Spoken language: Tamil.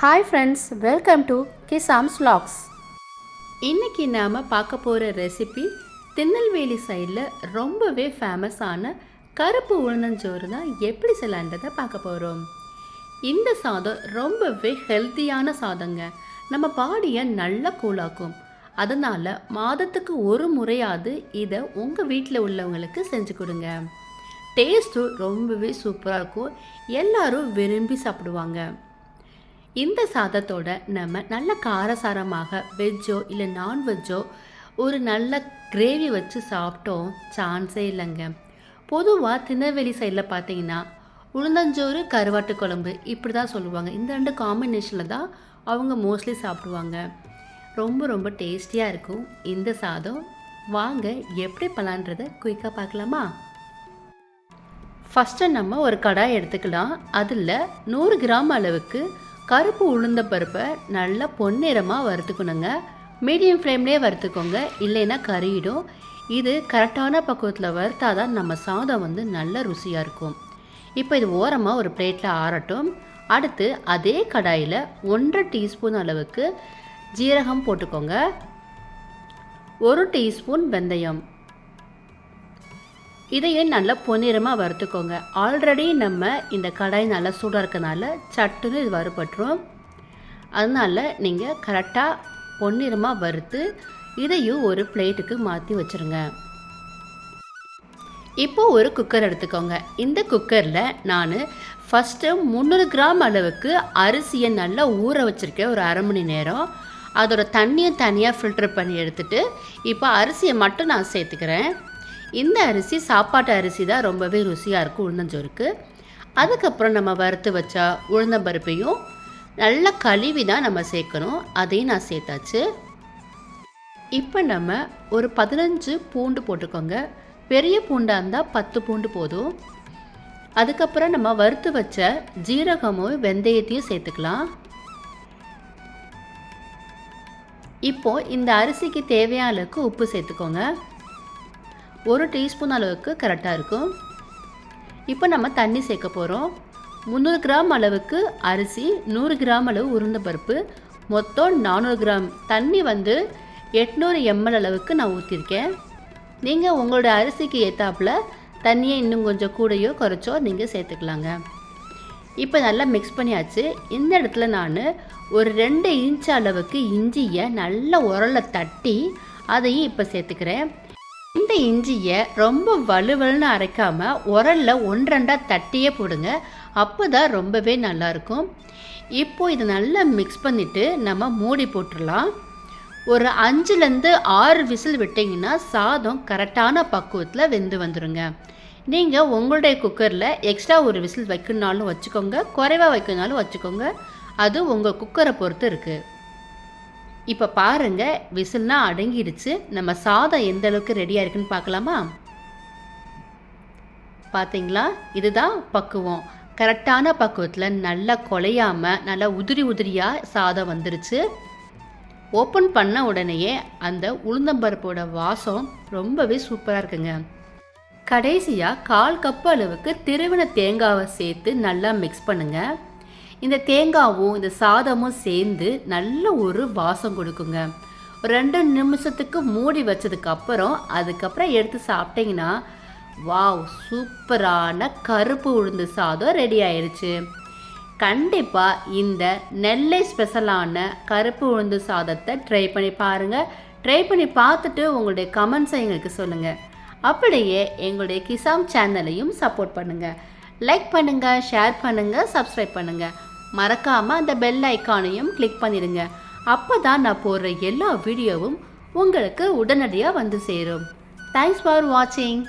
ஹாய் ஃப்ரெண்ட்ஸ் வெல்கம் டு கிசாம்ஸ் லாக்ஸ் இன்றைக்கி நாம் பார்க்க போகிற ரெசிபி திருநெல்வேலி சைடில் ரொம்பவே ஃபேமஸான கருப்பு உளுந்தஞ்சோறு தான் எப்படி செய்யலான்றதை பார்க்க போகிறோம் இந்த சாதம் ரொம்பவே ஹெல்த்தியான சாதங்க. நம்ம பாடியை நல்லா கூலாக்கும் அதனால் மாதத்துக்கு ஒரு முறையாவது இதை உங்கள் வீட்டில் உள்ளவங்களுக்கு செஞ்சு கொடுங்க. டேஸ்ட்டும் ரொம்பவே சூப்பராக இருக்கும். எல்லாரும் விரும்பி சாப்பிடுவாங்க. இந்த சாதத்தோட நம்ம நல்ல காரசாரமாக வெஜ்ஜோ இல்லை நான்வெஜ்ஜோ ஒரு நல்ல கிரேவி வச்சு சாப்பிட்டோம் சான்ஸே இல்லைங்க. பொதுவாக திருநெல்வேலி சைடில் பார்த்தீங்கன்னா உளுந்தஞ்சோறு கருவாட்டு குழம்பு இப்படி தான் சொல்லுவாங்க. இந்த ரெண்டு காம்பினேஷனில் தான் அவங்க மோஸ்ட்லி சாப்பிடுவாங்க. ரொம்ப ரொம்ப டேஸ்டியாக இருக்கும் இந்த சாதம். வாங்க எப்படி பண்ணலான்றதை குயிக்காக பார்க்கலாமா? ஃபஸ்ட்டு நம்ம ஒரு கடாய் எடுத்துக்கலாம். அதில் நூறு கிராம் அளவுக்கு கருப்பு உளுந்த பருப்பை நல்லா பொன்னிறமாக வறுத்துக்கணுங்க. மீடியம் ஃப்ளேம்லேயே வறுத்துக்கோங்க. இல்லைன்னா கறியிடும் இது கரெக்டான பக்குவத்தில் வறுத்தா தான் நம்ம சாதம் வந்து நல்ல ருசியாக இருக்கும். இப்போ இது ஓரமாக ஒரு பிளேட்டில் ஆறட்டும். அடுத்து அதே கடாயில் ஒன்றரை டீஸ்பூன் அளவுக்கு ஜீரகம் போட்டுக்கோங்க. ஒரு டீஸ்பூன் வெந்தயம். இதையும் நல்லா பொன்னிறமாக வறுத்துக்கோங்க. ஆல்ரெடி நம்ம இந்த கடாய் நல்லா சூடாக இருக்கனால சட்டுன்னு இது வறுபட்டுரும். அதனால் நீங்கள் கரெக்டாக பொன்னிறமாக வறுத்து இதையும் ஒரு பிளேட்டுக்கு மாற்றி வச்சுருங்க. இப்போ ஒரு குக்கர் எடுத்துக்கோங்க. இந்த குக்கரில் நான் ஃபஸ்ட்டு முந்நூறு கிராம் அளவுக்கு அரிசியை நல்லா ஊற வச்சுருக்கேன். ஒரு அரை மணி நேரம். அதோட தண்ணியை தனியாக ஃபில்டர் பண்ணி எடுத்துட்டு இப்போ அரிசியை மட்டும் நான் சேர்த்துக்கிறேன். இந்த அரிசி சாப்பாட்டு அரிசி தான் ரொம்பவே ருசியாக இருக்கும் உளுந்தஞ்சோறுக்கு. அதுக்கப்புறம் நம்ம வறுத்து வச்சா உளுந்தம்பருப்பையும் நல்லா கழுவி தான் நம்ம சேர்க்கணும். அதையும் நான் சேர்த்தாச்சு. இப்போ நம்ம ஒரு பதினஞ்சு பூண்டு போட்டுக்கோங்க. பெரிய பூண்டாக இருந்தால் பத்து பூண்டு போதும். அதுக்கப்புறம் நம்ம வறுத்து வச்ச ஜீரகமும் வெந்தயத்தையும் சேர்த்துக்கலாம். இப்போ இந்த அரிசிக்கு தேவையான அளவுக்கு உப்பு சேர்த்துக்கோங்க. ஒரு டீஸ்பூன் அளவுக்கு கரெக்டாக இருக்கும். இப்போ நம்ம தண்ணி சேர்க்க போகிறோம் முந்நூறு கிராம் அளவுக்கு அரிசி நூறு கிராம் அளவு உருண்டை பருப்பு. மொத்தம் நானூறு கிராம். தண்ணி வந்து எட்நூறு எம்எல் அளவுக்கு நான் ஊற்றிருக்கேன் நீங்கள் உங்களோட அரிசிக்கு ஏற்றாப்புல தண்ணியை இன்னும் கொஞ்சம் கூடையோ குறைச்சோ நீங்கள் சேர்த்துக்கலாங்க. இப்போ நல்லா மிக்ஸ் பண்ணியாச்சு. இந்த இடத்துல நான் ஒரு ரெண்டு இன்ச் அளவுக்கு இஞ்சியை நல்ல உரலை தட்டி அதையும் இப்போ சேர்த்துக்கிறேன். இந்த இஞ்சியை ரொம்ப வலுவலுன்னு அரைக்காமல் உரலில் ஒன்றரெண்டாக தட்டியே போடுங்க. அப்போ தான் ரொம்பவே நல்லாயிருக்கும் இப்போது இதை நல்லா மிக்ஸ் பண்ணிவிட்டு நம்ம மூடி போட்டுடலாம். ஒரு அஞ்சுலேருந்து ஆறு விசில் விட்டிங்கன்னா சாதம் கரெக்டான பக்குவத்தில் வெந்து வந்துடுங்க நீங்கள் உங்களுடைய குக்கரில் எக்ஸ்ட்ரா ஒரு விசில் வைக்கணுனாலும் வச்சுக்கோங்க. குறைவாக வைக்கணுனாலும் வச்சுக்கோங்க. அது உங்கள் குக்கரை பொறுத்து இருக்குது இப்போ பாருங்க விசில்னா அடங்கிடுச்சு நம்ம சாதம் எந்த அளவுக்கு ரெடியாக இருக்குன்னு பார்க்கலாமா? பார்த்தீங்களா இதுதான் பக்குவம். கரெக்டான பக்குவத்தில் நல்லா குலையாமல் நல்லா உதிரி உதிரியாக சாதம் வந்துருச்சு. ஓப்பன் பண்ண உடனேயே அந்த உளுந்தம்பருப்போட வாசம் ரொம்பவே சூப்பராக இருக்குங்க. கடைசியாக கால் கப் அளவுக்கு திருவின தேங்காவை சேர்த்து நல்லா மிக்ஸ் பண்ணுங்கள் இந்த தேங்காவும் இந்த சாதமும் சேர்ந்து நல்ல ஒரு வாசம் கொடுக்குங்க. ரெண்டு நிமிஷத்துக்கு மூடி வச்சதுக்கு அப்புறம் அதுக்கப்புறம் எடுத்து சாப்பிட்டீங்கன்னா வாவ் சூப்பரான கருப்பு உளுந்து சாதம் ரெடி ஆயிடுச்சு கண்டிப்பாக இந்த நெல்லை ஸ்பெஷலான கருப்பு உளுந்து சாதத்தை ட்ரை பண்ணி பாருங்கள் ட்ரை பண்ணி பார்த்துட்டு உங்களுடைய கமெண்ட்ஸை எங்களுக்கு சொல்லுங்கள் அப்படியே எங்களுடைய கிசாம் சேனலையும் சப்போர்ட் பண்ணுங்கள் லைக் பண்ணுங்கள் ஷேர் பண்ணுங்கள் சப்ஸ்கிரைப் பண்ணுங்கள் மறக்காமல் அந்த பெல் ஐக்கானையும் கிளிக் பண்ணிடுங்க அப்போ தான் நான் போடுற எல்லா வீடியோவும் உங்களுக்கு உடனடியாக வந்து சேரும். தேங்க்ஸ் ஃபார் வாட்சிங்